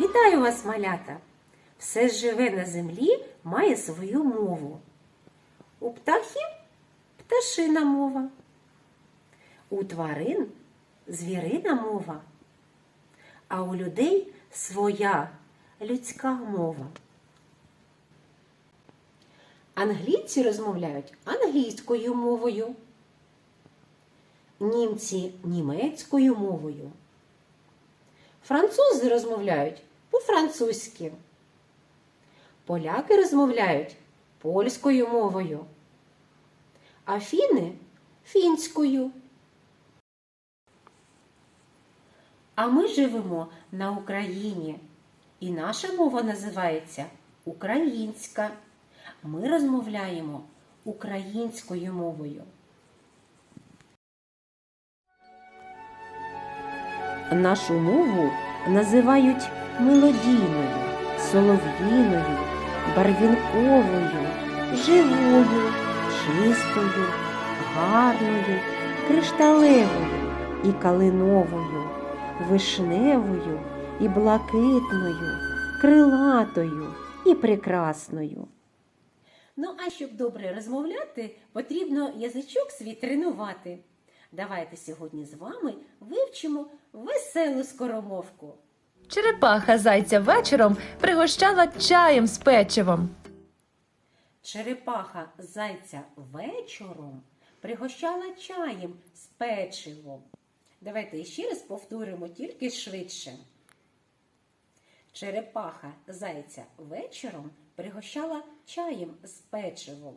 Вітаю вас, малята! Все живе на землі має свою мову. У птахів пташина мова. У тварин звірина мова. А у людей своя людська мова. Англійці розмовляють англійською мовою, німці німецькою мовою. Французи розмовляють по-французьки. Поляки розмовляють польською мовою, а фіни фінською. А ми живемо на Україні, і наша мова називається українська. Ми розмовляємо українською мовою. Нашу мову називають мелодійною, солов'їною, барвінковою, живою, чистою, гарною, кришталевою і калиновою, вишневою і блакитною, крилатою і прекрасною. Ну, а щоб добре розмовляти, потрібно язичок свій тренувати. Давайте сьогодні з вами вивчимо веселу скоромовку. Черепаха зайця вечором пригощала чаєм з печивом. Черепаха зайця вечором пригощала чаєм з печивом. Давайте ще раз повторимо тільки швидше. Черепаха зайця вечором пригощала чаєм з печивом.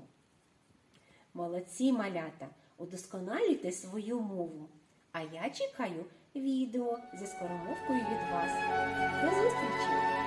Молодці малята, удосконалюйте свою мову. А я чекаю відео зі скоромовкою від вас. До зустрічі!